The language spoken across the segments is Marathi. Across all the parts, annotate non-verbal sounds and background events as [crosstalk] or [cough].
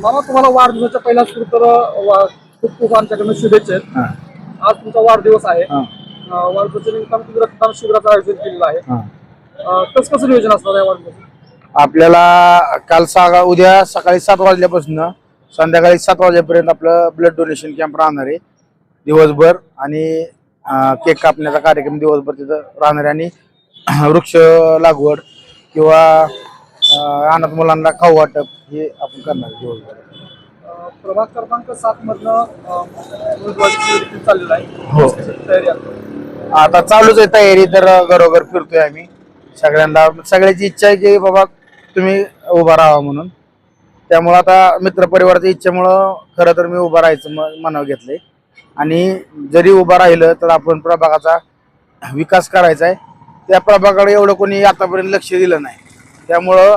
मामा तुम्हाला वाढदिवसाच्या पहिल्या सुरू तर वा- खूप खूप आमच्याकडनं शुभेच्छा आहेत. हा, आज तुमचा वाढदिवस आहे. हा, अं, वाढदिवसाच्या निमित्तानं तुम्ही रक्तदान शिबिराचं आयोजन केलेलं आहे. हा. अं, कसं कसं नियोजन असणार वाढदिवसाचं? आपल्याला काल सहा उद्या सकाळी सात वाजल्यापासून संध्याकाळी सात वाजेपर्यंत आपलं ब्लड डोनेशन कॅम्प राहणार आहे. दिवसभर आणि अं, केक कापण्याचा कार्यक्रम दिवसभर तिथं राहणार आहे. आणि वृक्ष लागवड किंवा अनाथ मुलांना खाऊ वाटप हे आपण करणार दिवसभर प्रभाग क्रमांक सात मधनं चाललेला आहे. हो. तयारी. आता चालूच आहे तयारी तर घरोघर फिरतोय आम्ही. सगळ्यांना सगळ्याची इच्छा आहे की बाबा तुम्ही उभा राहा म्हणून. त्यामुळं आता मित्रपरिवाराच्या इच्छेमुळं खरं तर मी उभा राहायचं म- मनाव घेतलंय. आणि जरी उभा राहिलं तर आपण प्रभागाचा विकास करायचा आहे. त्या प्रभागाकडे एवढं कोणी आतापर्यंत लक्ष दिलं नाही. त्यामुळं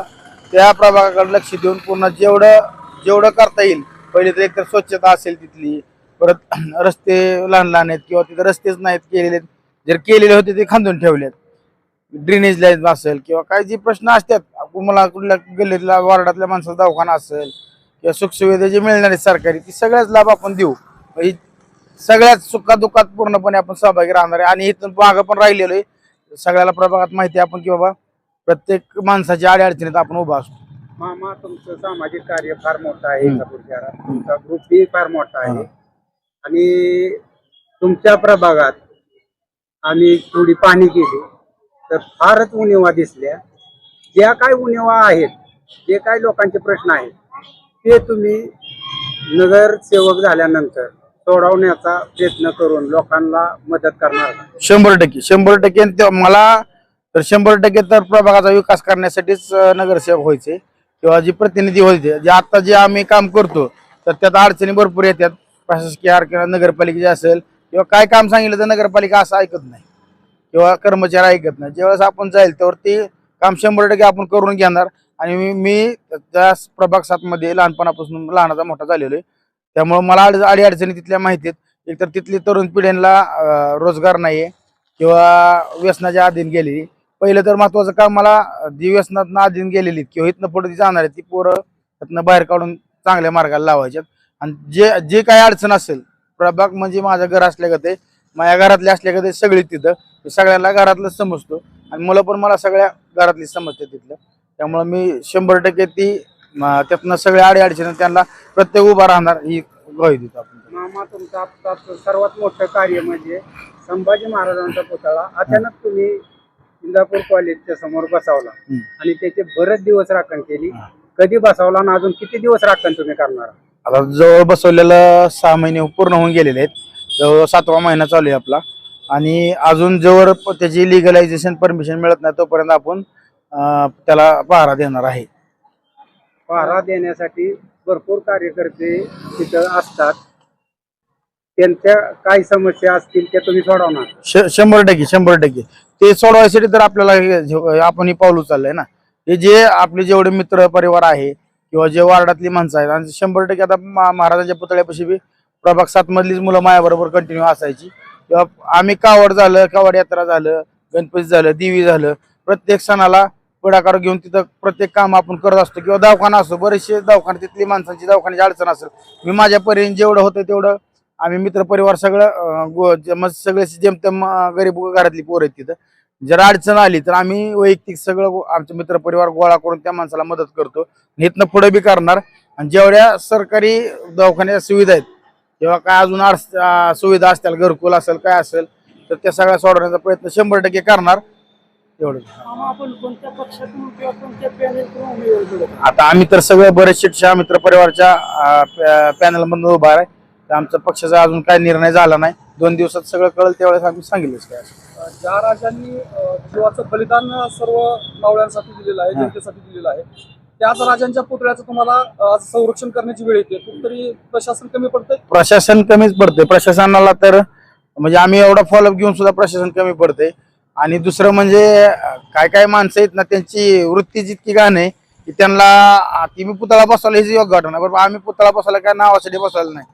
त्या प्रभागाकडे लक्ष देऊन पूर्ण जेवढं जेवढं करता येईल पहिले तर एकतर स्वच्छता असेल तिथली परत [clears throat] रस्ते लहान लहान आहेत किंवा तिथे रस्तेच नाहीत केलेले जर केलेले होते ते खांदून ठेवलेत. ड्रेनेज लाईन असेल किंवा काही जे प्रश्न असतात मला कुठल्या गल्लीतल्या वार्डातल्या माणसाचा दवाखाना असेल किंवा सुखसुविधा जे मिळणार आहेत सरकारी ती सगळ्याच लाभ आपण देऊ. म्हणजे सगळ्याच सुखादुखात पूर्णपणे आपण सहभागी राहणार आहे. आणि इथून मागं पण राहिलेलो आहे. सगळ्याला प्रभागात माहिती आहे आपण की बाबा प्रत्येक माणसाच्या अडचणीत आपण उभा असतो. मामा तुमचं सामाजिक कार्य फार मोठं आहे इंदापूर शहरात तुमचा ग्रुप बी फार मोठा आहे. हा. आणि तुमच्या प्रभागात आम्ही थोडी पाहणी केली तर फारच उणीवा दिसल्या. ज्या काय उणीवा आहेत जे काय लोकांचे प्रश्न आहेत ते तुम्ही नगरसेवक झाल्यानंतर सोडवण्याचा प्रयत्न करून लोकांना मदत करणार का? शंभर टक्के शंभर टक्के. आणि ते मला तर शंभर टक्के तर प्रभागाचा विकास करण्यासाठीच नगरसेवक व्हायचे किंवा जे प्रतिनिधी व्हायचे. जे आता जे आम्ही काम करतो तर त्यात अडचणी भरपूर येतात. प्रशासकीय किंवा नगरपालिकेचे असेल किंवा काय काम सांगितलं तर नगरपालिका असं ऐकत नाही किंवा कर्मचारी ऐकत नाही. ज्यावेळेस आपण जाईल त्यावर ते काम शंभर टक्के आपण करून घेणार. आणि मी मी त्या प्रभाग सातमध्ये लहानपणापासून लहानाचा मोठा झालेलो आहे. त्यामुळं मला अड अडी अडचणी तिथल्या माहिती आहेत. एकतर तिथली तरुण पिढ्यांना रोजगार नाही आहे किंवा व्यसनाच्या अधीन गेलेली. पहिलं तर महत्वाचं काम मला जी आधीन गेलेली किंवा इथनं पुढे ती जाणार आहे ती पोरं त्यातनं बाहेर काढून चांगल्या मार्गाला लावायच्यात. आणि जे जे काही अडचण असेल प्रभाग म्हणजे माझं घर असल्या ते माझ्या घरातले असल्या ते सगळी तिथं. सगळ्यांना घरातलं समजतो. आणि मुलं पण मला सगळ्या घरातली समजते तिथलं. त्यामुळं मी शंभर टक्के ती त्यातनं सगळ्या आडी अडचणी त्यांना प्रत्येक उभा राहणार ही ग्वाही देतो आपण. मामा तुमचं सर्वात मोठं कार्य म्हणजे संभाजी महाराजांचा पुतळा. अचानक तुम्ही इंदापूर कॉलेजच्या समोर बसवला. आणि त्याचे बरेच दिवस राखण केली. कधी बसवला आणि अजून किती दिवस राखण तुम्ही करणार? आता जवळ बसवलेलं सहा महिने पूर्ण होऊन गेलेले आहेत. जवळ सातवा महिना चालू आहे आपला. आणि अजून जवळ त्याची लिगलायझेशन परमिशन मिळत नाही तोपर्यंत आपण त्याला पहारा देणार आहे. पहारा देण्यासाठी भरपूर कार्यकर्ते तिथं असतात. त्यांच्या काही समस्या असतील त्या तुम्ही सोडवणार. श- शंभर टक्के शंभर टक्के. ते सोडवायसाठी तर आपल्याला हे जे- आपण ही पाऊल उचललंय ना. हे जे आपले जेवढे मित्र परिवार आहे किंवा जे वार्डातली माणसं आहेत आणि शंभर टक्के आता मा- महाराजांच्या पुतळ्यापाशी बी प्रभाग सात मधलीच मुलं माझ्याबरोबर कंटिन्यू असायची. किंवा आम्ही कावड झालं कावड यात्रा झालं गणपती झालं दिवी झालं प्रत्येक सणाला पुढाकार घेऊन तिथं प्रत्येक काम आपण करत असतो. किंवा दवाखाना असतो बरेचसे दवाखाने तिथली माणसांची दवाखान्याची अडचण असेल. मी माझ्या परीने जेवढं होतं तेवढं आम्ही मित्रपरिवार सगळं गो- मग सगळे जेमतेम गरीब घरातली पोरं आहेत तिथं. जर अडचण आली तर आम्ही वैयक्तिक सगळं आमचे मित्रपरिवार गोळा करून त्या माणसाला मदत करतो. इथनं पुढे बी करणार. आणि जेवढ्या सरकारी दवाखान्याच्या सुविधा आहेत किंवा काय अजून अडच- सुविधा असतील घरकुल असेल काय असेल तर त्या सगळ्या सोडवण्याचा प्रयत्न शंभर टक्के करणार. एवढं? आता आम्ही तर सगळे बरेच शिक्षा मित्र परिवारच्या पॅनल मधून उभा आहे. तर आमचा पक्षाचा अजून काय निर्णय झाला नाही. दोन दिवसात सगळं कळेल त्यावेळेस आम्ही सांगितलंच काय ज्या राजांनी जीवाचं बलिदान सर्व मावळ्यांसाठी दिलेलं आहे. जनतेसाठी दिलेलं आहे त्याच राजांच्या पुतळ्याचं तुम्हाला संरक्षण करण्याची वेळ येते. कुठतरी प्रशासन कमी पडतंय? प्रशासन कमीच पडते प्रशासनाला तर म्हणजे आम्ही एवढा फॉलोअप घेऊन सुद्धा प्रशासन कमी पडते आणि दुसरं म्हणजे काय काय माणसं आहेत ना त्यांची वृत्ती जितकी घाण आहे की त्यांना की मी पुतळा बसवला हे योग्य घटना बरोबर आम्ही पुतळा बसवला काय नावासाठी बसवला नाही.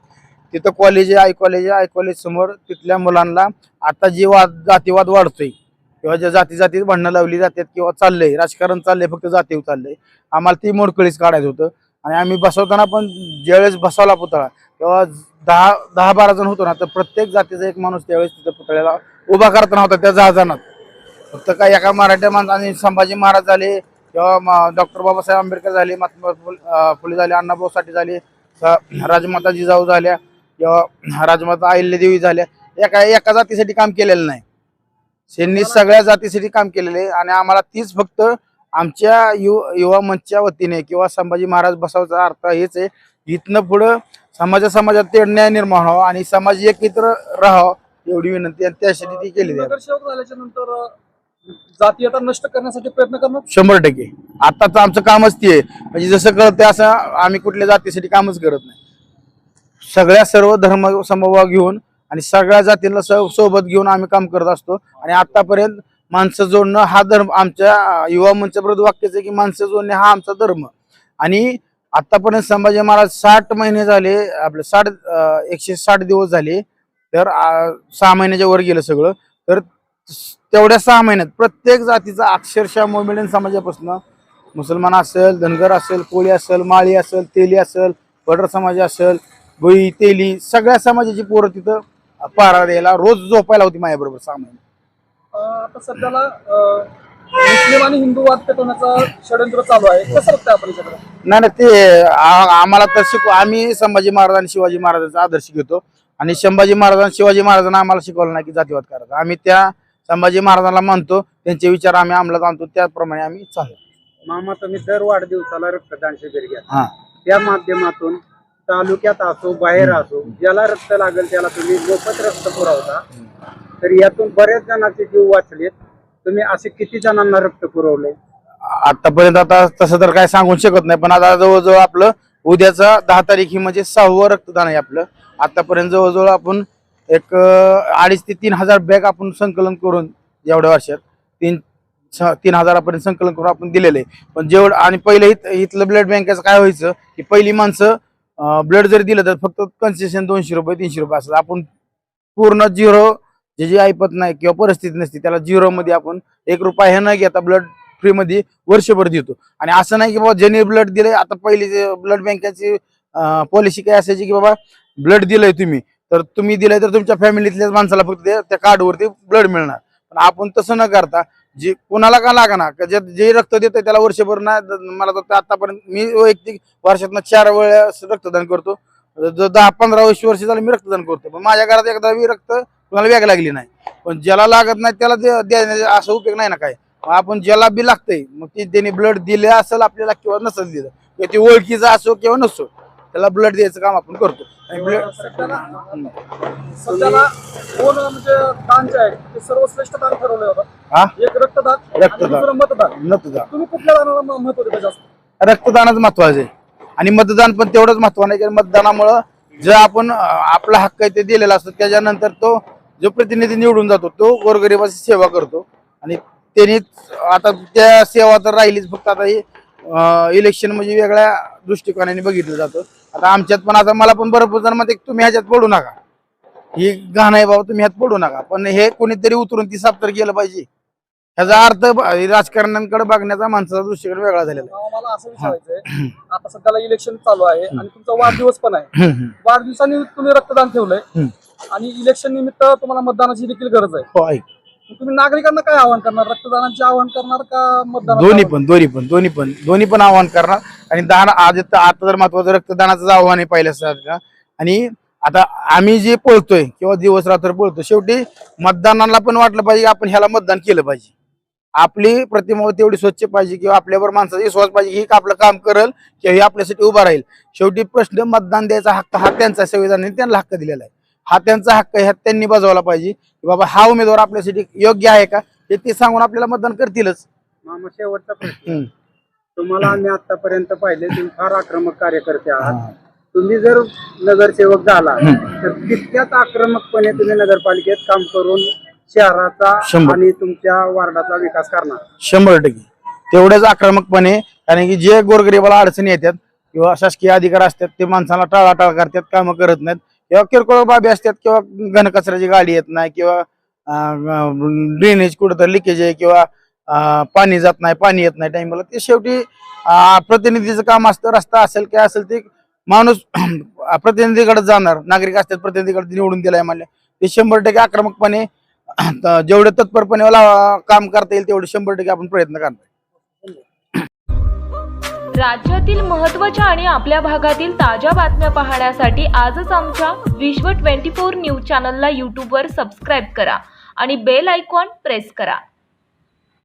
तिथं कॉलेज आहे आय कॉलेज आहे आय कॉलेज समोर तिथल्या मुलांना आता जी वाद जातीवाद वाढतोय किंवा ज्या जाती जातीत भांडणं लावली जातात किंवा चाललंय राजकारण चाललंय फक्त जातीव चाललंय आम्हाला ती मोडकळीच काढायचं होतं. आणि आम्ही बसवताना पण ज्यावेळेस बसवला पुतळा तेव्हा दहा दहा बारा जण होतो ना तर प्रत्येक जातीचा एक माणूस त्यावेळेस तिथं पुतळ्याला उभा करताना होता त्या जहाजांना. फक्त काय एका मराठ्या माणसाने संभाजी महाराज झाले किंवा डॉक्टर बाबासाहेब आंबेडकर झाले महात्मा फुले झाले अण्णाभाऊ साठे झाले राजमाता जिजाऊ झाल्या किंवा राजमाता अहिल्यादेवी झाल्या एका एका जातीसाठी काम केलेलं नाही. त्यांनी सगळ्या जातीसाठी काम केलेलं आहे आणि आम्हाला तीच फक्त आमच्या यु युवा मंचच्या वतीने किंवा संभाजी महाराज बसावचा अर्थ हेच आहे इथनं पुढं समाजा समाजात ते न्याय निर्माण व्हावा आणि समाज एकत्र राहावं एवढी विनंती आणि त्यासाठी ती केलेली आहे. नगरसेवक झाल्याच्यानंतर जातीयता नष्ट करण्यासाठी प्रयत्न करणार? शंभर टक्के. आताच आमचं कामच ते आहे. म्हणजे जसं कळतंय असं आम्ही कुठल्या जातीसाठी कामच करत नाही. सगळ्या सर्व धर्म समभाव घेऊन आणि सगळ्या जातींना सो- सोबत घेऊन आम्ही काम करत असतो. आणि आतापर्यंत माणसं जोडणं हा धर्म आमच्या युवा मंचप्रद वाक्याचं आहे की माणसं जोडणे हा आमचा धर्म. आणि आतापर्यंत संभाजी महाराज साठ महिने झाले आपले साठ एकशे साठ दिवस झाले तर सहा महिन्याच्या वर गेलं सगळं. तर तेवढ्या सहा महिन्यात प्रत्येक जातीचा अक्षरशः मोमेडियन समाजापासून मुसलमान असेल धनगर असेल कोळी असेल माळी असेल तेली असेल पडर समाज असेल भुई तेली सगळ्या समाजाची पोरं तिथं पारा द्यायला रोज झोपायला होती माझ्याबरोबर सहा महिने. आता सध्याला अं, मुस्लिम आणि हिंदू वाद पेटवण्याचं षडयंत्र चालू आहे. कसं बघताय आपण याच्याकडे? नाही नाही ते आ- आम्हाला तर शिकू आम्ही संभाजी महाराज आणि शिवाजी महाराजांचा आदर्श घेतो. आणि संभाजी महाराज आणि शिवाजी महाराजांना आम्हाला शिकवलं नाही की जातीवाद करायचा. आम्ही त्या संभाजी महाराजांना मानतो त्यांचे विचार आम्ही अंमलात आणतो त्याप्रमाणे आम्ही चालू. मामा तुम्ही दर वाढदिवसाला रक्तदान शिबिर घ्या. हा. त्या माध्यमातून तालुक्यात असो बाहेर असो ज्याला रक्त लागेल त्याला तुम्ही मोफत रक्त पुरवता. तर यातून बऱ्याच जणांचे जीव वाचलेत. तुम्ही असे किती जणांना रक्त पुरवले? आतापर्यंत आता तसं तर काय सांगू शकत नाही पण आता जवळजवळ आपलं उद्याचा दहा तारीख ही म्हणजे सहावं रक्तदान आहे आपलं. आतापर्यंत जवळजवळ आपण एक अडीच ते तीन हजार बॅग आपण संकलन करून एवढ्या वर्षात तीन तीन हजारापर्यंत संकलन करून आपण दिलेलं आहे. पण जेवढं आणि पहिले इथ इथलं ब्लड बँकेचं काय व्हायचं की पहिली माणसं ब्लड जरी दिलं तर फक्त कन्सेशन दोनशे रुपये तीनशे रुपये असं आपण पूर्ण झिरो जे जे ऐपत नाही किंवा परिस्थिती नसते त्याला झिरोमध्ये आपण एक रुपया हे न घेता ब्लड फ्रीमध्ये वर्षभर देतो. आणि असं नाही की बाबा ज्याने ब्लड दिलंय आता पहिली ब्लड बँकेची पॉलिसी काय असायची की बाबा ब्लड दिलंय तुम्ही तर तुम्ही दिलंय तर तुमच्या फॅमिलीतल्याच माणसाला फक्त त्या कार्डवरती ब्लड मिळणार. पण आपण तसं न करता जे कोणाला का लागा का जे जे रक्त देतंय त्याला वर्षभर ना मला तर आतापर्यंत मी वैयक्तिक वर्षातनं चार वेळेस रक्तदान करतो. ज- दहा पंधरा वीस वर्ष झालं मी रक्तदान करतो. पण माझ्या घरात एकदा मी रक्त कोणाला वेग लागली नाही. पण ज्याला लागत नाही त्याला दे- देण्याचा असा उपयोग नाही ना काय? आपण ज्याला बी लागतंय मग ती त्यांनी ब्लड दिले असेल आपल्याला किंवा नसेल दिलं किंवा ती ओळखीचा असो किंवा नसो त्याला ब्लड द्यायचं काम आपण करतो. आणि ब्लड म्हणजे सर्वश्रेष्ठ दान ठरवलं होतं हा? एक रक्तदान आणि रक्तदान. दुसरं मतदान. मतदान. तुम्ही कुठल्या दानाला म- महत्त्व देता जास्त? रक्तदानच महत्वाचं आहे. आणि मतदान पण तेवढंच महत्वाचं आहे कारण मतदानामुळं जर आपण अं, आपला हक्क आहे ते दिलेला असतो त्याच्यानंतर तो जो प्रतिनिधी निवडून जातो तो गोरगरिबाची सेवा करतो. आणि त्यांनी आता त्या सेवा तर राहिलीच फक्त आता ही इलेक्शन म्हणजे वेगळ्या दृष्टिकोनाने बघितलं जातं. आता आमच्यात पण आता मला पण भरपूर जण म्हणते तुम्ही ह्याच्यात पडू नका. ही घाण आहे बाबा तुम्ही ह्यात पडू नका. पण हे कोणीतरी उतरून ती साफ तर केलं पाहिजे. ह्याचा अर्थ राजकारण्यांकडे बघण्याचा माणसाचा दृष्टिकोन वेगळा झालेला आहे. मला असं विचारायचंय आता सध्याला इलेक्शन चालू आहे आणि तुमचा वाढदिवस पण आहे. वाढदिवसानिमित्त तुम्ही रक्तदान ठेवलंय. आणि इलेक्शन निमित्त तुम्हाला मतदानाची देखील गरज आहे. हो ऐक. तुम्ही नागरिकांना काय आवाहन करणार? रक्तदानाचे आवाहन करणार का मतदान दोन्ही पण दोन्ही पण दोन्ही पण दोन्ही पण आव्हान करणार. आणि दान आज आता जर महत्वाचं रक्तदानाचं आव्हान आहे पहिल्यासारखं आणि आता आम्ही जे पळतोय किंवा दिवस रात्र पळतो शेवटी मतदानाला पण वाटलं पाहिजे की आपण ह्याला मतदान केलं पाहिजे. आपली प्रतिमा तेवढी स्वच्छ पाहिजे किंवा आपल्यावर माणसाचा विश्वास पाहिजे की हे आपलं काम करेल किंवा हे आपल्यासाठी उभा राहील. शेवटी प्रश्न मतदान द्यायचा हक्क हा त्यांचा संविधानाने त्यांना हक्क दिलेला आहे. हा त्यांचा हक्क आहे हा त्यांनी बजावला पाहिजे की बाबा हा उमेदवार आपल्यासाठी योग्य आहे का? हे ते सांगून आपल्याला मतदान करतीलच. मामा शेवटचा प्रश्न. तुम्हाला आम्ही आतापर्यंत पाहिले तुम्ही फार आक्रमक कार्यकर्ते आहात. तुम्ही जर नगरसेवक झाला तर तितक्याच आक्रमकपणे तुम्ही नगरपालिकेत काम करून शहराचा शंभर. आणि तुमच्या वार्डाचा विकास करणार. शंभर टक्के. तेवढ्याच आक्रमकपणे कारण की जे गोरगरिबाला अडचणी येतात किंवा शासकीय अधिकार असतात ते माणसाला टाळाटाळ करतात कामं करत नाहीत किंवा किरकोळ बाबी असतात किंवा घनकचऱ्याची गाडी येत नाही किंवा ड्रेनेज कुठं तर लिकेज आहे किंवा अं, पाणी जात नाही पाणी येत नाही टाइमला ते शेवटी अं, प्रतिनिधीचं काम असतं रस्ता असेल काय असेल ते माणूस [clears throat] प्रतिनिधीकडे जाणार. नागरिक असतात प्रतिनिधीकडे निवडून दिलाय म्हणले. ते शंभर टक्के आक्रमकपणे [clears throat] जेवढे तत्परपणे काम करता येईल तेवढे शंभर टक्के आपण प्रयत्न करणार राज्यातील महत्त्वाच्या आणि आपल्या भागातील ताज्या बातम्या पाहण्यासाठी आजच आमच्या विश्व 24 न्यूज चॅनलला यूट्यूबवर सबस्क्राईब करा आणि बेल आयकॉन प्रेस करा.